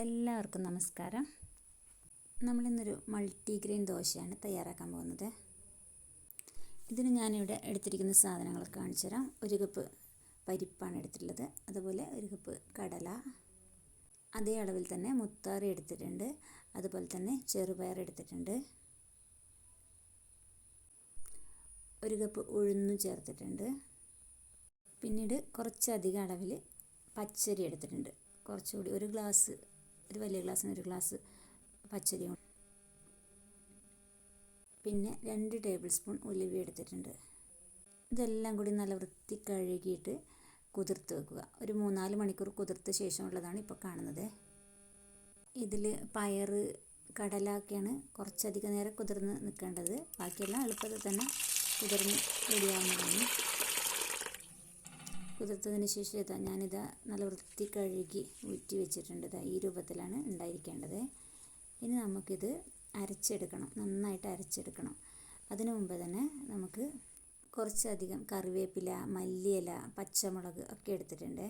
എല്ലാവർക്കും നമസ്കാരം. നമ്മളിന്നൊരു മൾട്ടിഗ്രെയിൻ ദോശയാണ് തയ്യാറാക്കാൻ പോകുന്നത്. ഇതിന് ഞാനിവിടെ എടുത്തിരിക്കുന്ന സാധനങ്ങൾ കാണിച്ചു തരാം. ഒരു കപ്പ് പരിപ്പാണ് എടുത്തിട്ടുള്ളത്. അതുപോലെ ഒരു കപ്പ് കടല. അതേ അളവിൽ തന്നെ മുത്താറി എടുത്തിട്ടുണ്ട്. അതുപോലെ തന്നെ ചെറുപയർ എടുത്തിട്ടുണ്ട്. ഒരു കപ്പ് ഉഴുന്നു ചേർത്തിട്ടുണ്ട്. പിന്നീട് കുറച്ചധികം അളവിൽ പച്ചരി എടുത്തിട്ടുണ്ട്. കുറച്ചുകൂടി ഒരു ഗ്ലാസ് ഒരു വലിയ ഗ്ലാസ്സിന് ഒരു ഗ്ലാസ് പച്ചരി പിന്നെ രണ്ട് ടേബിൾ സ്പൂൺ ഉലുവ എടുത്തിട്ടുണ്ട്. ഇതെല്ലാം കൂടി നല്ല വൃത്തി കഴുകിയിട്ട് കുതിർത്ത് വെക്കുക. ഒരു മൂന്നാൽ മണിക്കൂർ കുതിർത്ത ശേഷമുള്ളതാണ് ഇപ്പോൾ കാണുന്നത്. ഇതിൽ പയർ കടല ഒക്കെയാണ് കുറച്ചധികം നേരം കുതിർന്ന് നിൽക്കേണ്ടത് ബാക്കിയെല്ലാം എളുപ്പത്തിൽ തന്നെ കുതിർന്ന് റെഡിയാവുന്നതാണ്. കുതിർത്തതിന് ശേഷം ഇതാ ഞാനിത് നല്ല വൃത്തി കഴുകി ഊറ്റി വെച്ചിട്ടുണ്ട്. ഇതാ ഈ രൂപത്തിലാണ് ഉണ്ടായിരിക്കേണ്ടത്. ഇനി നമുക്കിത് അരച്ചെടുക്കണം. നന്നായിട്ട് അരച്ചെടുക്കണം. അതിനു മുമ്പ് തന്നെ നമുക്ക് കുറച്ചധികം കറിവേപ്പില മല്ലിയില പച്ചമുളക് ഒക്കെ എടുത്തിട്ടുണ്ട്.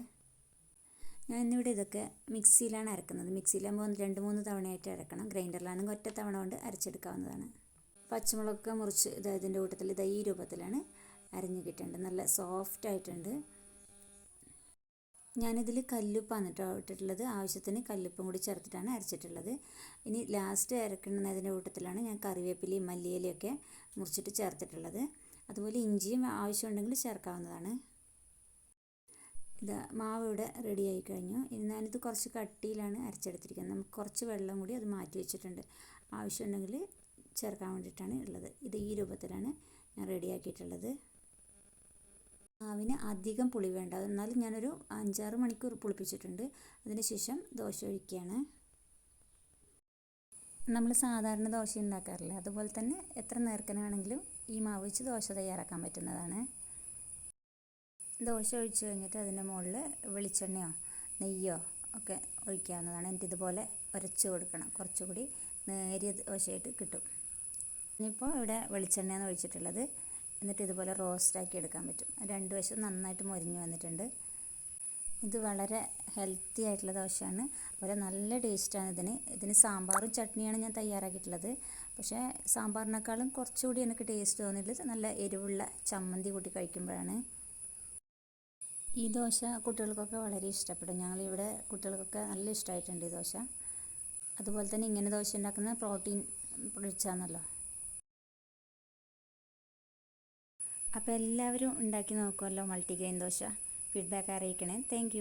ഞാൻ ഇന്നിവിടെ ഇതൊക്കെ മിക്സിയിലാണ് അരക്കുന്നത്. മിക്സിയിലാകുമ്പോൾ രണ്ട് മൂന്ന് തവണയായിട്ട് അരക്കണം. ഗ്രൈൻഡറിലാണെങ്കിൽ ഒറ്റ തവണ കൊണ്ട് അരച്ചെടുക്കാവുന്നതാണ്. പച്ചമുളകൊക്കെ മുറിച്ച് ഇത് ഇതിന്റെ കൂട്ടത്തിൽ ഇതാ ഈ രൂപത്തിലാണ് അരിഞ്ഞ് കിട്ടേണ്ടത്. നല്ല സോഫ്റ്റ് ആയിട്ടുണ്ട്. ഞാനിതിൽ കല്ലുപ്പാണ് കേട്ടോ ഇട്ടിട്ടുള്ളത്. ആവശ്യത്തിന് കല്ലുപ്പും കൂടി ചേർത്തിട്ടാണ് അരച്ചിട്ടുള്ളത്. ഇനി ലാസ്റ്റ് അരക്കുന്നതിന്റെ കൂട്ടത്തിലാണ് ഞാൻ കറിവേപ്പിലയും മല്ലിയിലയൊക്കെ മുറിച്ചിട്ട് ചേർത്തിട്ടുള്ളത്. അതുപോലെ ഇഞ്ചിയും ആവശ്യമുണ്ടെങ്കിൽ ചേർക്കാവുന്നതാണ്. ഇതാ മാവ് ഇവിടെ റെഡി ആയി കഴിഞ്ഞു. ഇനി ഞാനിത് കുറച്ച് കട്ടിയിലാണ് അരച്ചെടുത്തിരിക്കുന്നത്. നമുക്ക് കുറച്ച് വെള്ളം കൂടി അത് മാറ്റി വെച്ചിട്ടുണ്ട്. ആവശ്യമുണ്ടെങ്കിൽ ചേർക്കാൻ വേണ്ടിയിട്ടാണ് ഉള്ളത്. ഇത് ഈ രൂപത്തിലാണ് ഞാൻ റെഡിയാക്കിയിട്ടുള്ളത് മാവിന് അധികം പുളി വേണ്ട എന്നാലും ഞാനൊരു അഞ്ചാറ് മണിക്കൂർ പുളിപ്പിച്ചിട്ടുണ്ട്. അതിനുശേഷം ദോശ ഒഴിക്കുകയാണ്. നമ്മൾ സാധാരണ ദോശ ഉണ്ടാക്കാറില്ല? അതുപോലെ തന്നെ എത്ര നേർക്കനാണെങ്കിലും ഈ മാവ് വെച്ച് ദോശ തയ്യാറാക്കാൻ പറ്റുന്നതാണ്. ദോശ ഒഴിച്ച് കഴിഞ്ഞിട്ട് അതിന്റെ മുകളിൽ വെളിച്ചെണ്ണയോ നെയ്യോ ഒക്കെ ഒഴിക്കാവുന്നതാണ്. എന്നിട്ട് ഇതുപോലെ ഉരച്ച് കൊടുക്കണം. കുറച്ചുകൂടി നേരിയ ദോശയായിട്ട് കിട്ടും. ഇനിയിപ്പോൾ ഇവിടെ വെളിച്ചെണ്ണയാണ് ഒഴിച്ചിട്ടുള്ളത്. എന്നിട്ട് ഇതുപോലെ റോസ്റ്റാക്കി എടുക്കാൻ പറ്റും. രണ്ട് വശം നന്നായിട്ട് മൊരിഞ്ഞ് വന്നിട്ടുണ്ട്. ഇത് വളരെ ഹെൽത്തി ആയിട്ടുള്ള ദോശയാണ്. അതുപോലെ നല്ല ടേസ്റ്റാണ് ഇതിന്. ഇതിന് സാമ്പാറും ചട്നിയാണ് ഞാൻ തയ്യാറാക്കിയിട്ടുള്ളത്. പക്ഷേ സാമ്പാറിനേക്കാളും കുറച്ചുകൂടി എനിക്ക് ടേസ്റ്റ് തോന്നിയത് നല്ല എരിവുള്ള ചമ്മന്തി കൂട്ടി കഴിക്കുമ്പോഴാണ്. ഈ ദോശ കുട്ടികൾക്കൊക്കെ വളരെ ഇഷ്ടപ്പെടും. ഞങ്ങളിവിടെ കുട്ടികൾക്കൊക്കെ നല്ല ഇഷ്ടമായിട്ടുണ്ട് ഈ ദോശ. അതുപോലെ തന്നെ ഇങ്ങനെ ദോശ ഉണ്ടാക്കുന്ന പ്രോട്ടീൻ റിച്ചാണല്ലോ അപ്പോൾ എല്ലാവരും ഉണ്ടാക്കി നോക്കുമല്ലോ മൾട്ടിഗ്രെയിൻ ദോശ. ഫീഡ്ബാക്ക് അറിയിക്കണേ. താങ്ക്